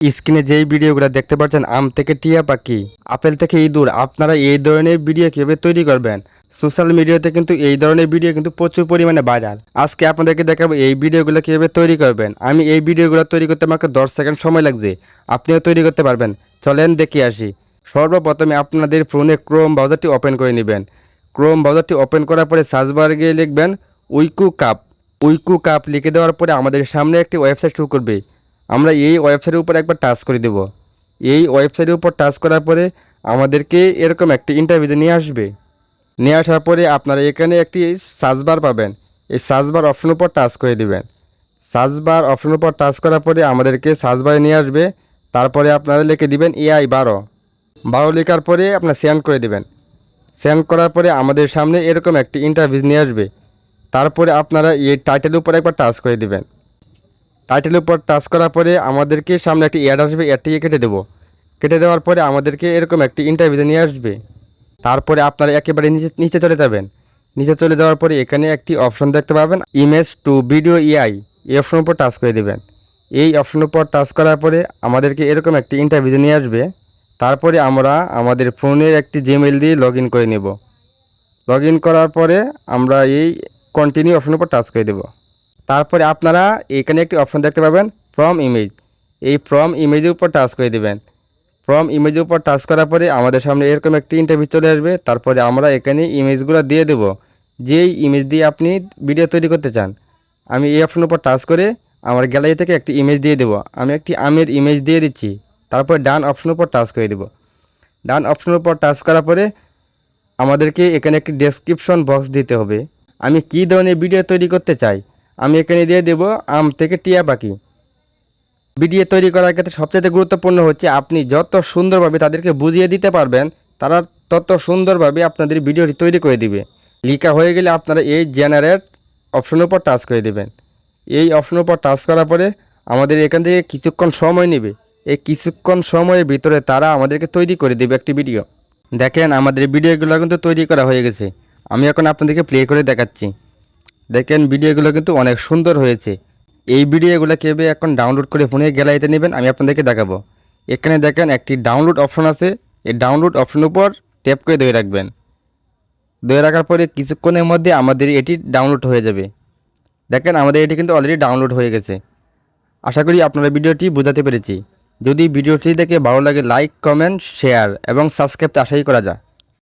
স্ক্রিনে যেই ভিডিওগুলো দেখতে পাচ্ছেন, আম থেকে টিয়া পাখি, আপেল থেকে ইঁদুর, আপনারা এই ধরনের ভিডিও কীভাবে তৈরি করবেন? সোশ্যাল মিডিয়াতে কিন্তু এই ধরনের ভিডিও কিন্তু প্রচুর পরিমাণে ভাইরাল। আজকে আপনাদেরকে দেখাবো এই ভিডিওগুলো কীভাবে তৈরি করবেন। আমি এই ভিডিওগুলো তৈরি করতে আমাকে দশ সেকেন্ড সময় লাগছে, আপনিও তৈরি করতে পারবেন। চলেন দেখে আসি। সর্বপ্রথমে আপনাদের ফোনে ক্রোম ব্রাউজারটি ওপেন করে নেবেন। ক্রোম ব্রাউজারটি ওপেন করার পরে সার্চ বার গিয়ে লিখবেন, উইকু কাপ। উইকু কাপ লিখে দেওয়ার পরে আমাদের সামনে একটি ওয়েবসাইট শুরু করবে। আমরা এই ওয়েবসাইটের উপর একবার টাচ করে দেব। এই ওয়েবসাইটের উপর টাচ করার পরে আমাদেরকে এরকম একটি ইন্টারভিউতে নিয়ে আসবে। নিয়ে আসার পরে আপনারা এখানে একটি সার্চ বার পাবেন। এই সার্চ বার অপশনের উপর টাচ করে দিবেন। সার্চ বার অপশনের উপর টাচ করার পরে আমাদেরকে সার্চ বারে নিয়ে আসবে। তারপরে আপনারা লিখে দিবেন এআই বারো। বারো লেখার পরে আপনার সেন্ড করে দিবেন। সেন্ড করার পরে আমাদের সামনে এরকম একটি ইন্টারভিউ নিয়ে আসবে। তারপরে আপনারা এই টাইটেলের উপর একবার টাচ করে দিবেন। টাইটেলের উপর টাচ করার পরে আমাদেরকে সামনে একটি অ্যাড আসবে অ্যাডটিকে কেটে দেবো। কেটে দেওয়ার পরে আমাদেরকে এরকম একটি ইন্টারভিউ নিয়ে আসবে। তারপরে আপনারা একেবারে নিচে নিচে চলে যাবেন। নিচে চলে যাওয়ার পরে এখানে একটি অপশন দেখতে পাবেন ইমেজ টু ভিডিও ইআই এই অপশনের উপর টাচ করে দেবেন। এই অপশনের উপর টাচ করার পরে আমাদেরকে এরকম একটি ইন্টারভিউ নিয়ে আসবে। তারপরে আমরা আমাদের ফোনের একটি জিমেল দিয়ে লগ করে নেব। লগ করার পরে আমরা এই কন্টিনিউ অপশনের উপর টাচ করে দেব। তারপরে আপনারা এখানে একটি অপশন দেখতে পাবেন ফ্রম ইমেজ এই ফ্রম ইমেজের উপর টাচ করে দেবেন। ফ্রম ইমেজের উপর টাচ করার পরে আমাদের সামনে এরকম একটি ইন্টারভিউ চলে আসবে। তারপরে আমরা এখানে ইমেজগুলো দিয়ে দেব। যেই ইমেজ দিয়ে আপনি ভিডিও তৈরি করতে চান, আমি এই অপশনের উপর টাচ করে আমার গ্যালারি থেকে একটি ইমেজ দিয়ে দেবো। আমি একটি আমের ইমেজ দিয়ে দিচ্ছি। তারপর ডান অপশনের উপর টাচ করে দেবো। ডান অপশনের উপর টাচ করার পরে আমাদেরকে এখানে একটি ডেসক্রিপশন বক্স দিতে হবে। আমি কী ধরনের ভিডিও তৈরি করতে চাই? আমি এখানে দিয়ে দেব আম থেকে টিয়া পাখি। ভিডিও তৈরি করার ক্ষেত্রে সবচেয়ে গুরুত্বপূর্ণ হচ্ছে আপনি যত সুন্দরভাবে তাদেরকে বুঝিয়ে দিতে পারবেন, তারা তত সুন্দরভাবে আপনাদের ভিডিওটি তৈরি করে দিবে। লিখা হয়ে গেলে আপনারা এই জেনারেট অপশনের উপর টাচ করে দেবেন। এই অপশনের উপর টাচ করার পরে আমাদের এখান থেকে কিছুক্ষণ সময় নেবে। এই কিছুক্ষণ সময়ের ভিতরে তারা আমাদেরকে তৈরি করে দেবে একটি ভিডিও। দেখেন আমাদের ভিডিওগুলো কিন্তু তৈরি করা হয়ে গেছে। আমি এখন আপনাদেরকে প্লে করে দেখাচ্ছি। দেখেন ভিডিওগুলো কিন্তু অনেক সুন্দর হয়েছে। এই ভিডিওগুলো কেবে এখন ডাউনলোড করে ফোনে গ্যালারিতে নেবেন, আমি আপনাদেরকে দেখাবো। এখানে দেখেন একটি ডাউনলোড অপশন আছে, এই ডাউনলোড অপশনের উপর ট্যাপ করে ধরে রাখবেন। ধরে রাখার পরে কিছুক্ষণের মধ্যে আমাদের এটি ডাউনলোড হয়ে যাবে। দেখেন আমাদের এটি কিন্তু অলরেডি ডাউনলোড হয়ে গেছে। আশা করি আপনারা ভিডিওটি বোঝাতে পেরেছি। যদি ভিডিওটি দেখে ভালো লাগে লাইক কমেন্ট শেয়ার এবং সাবস্ক্রাইব আশাই করা যায়।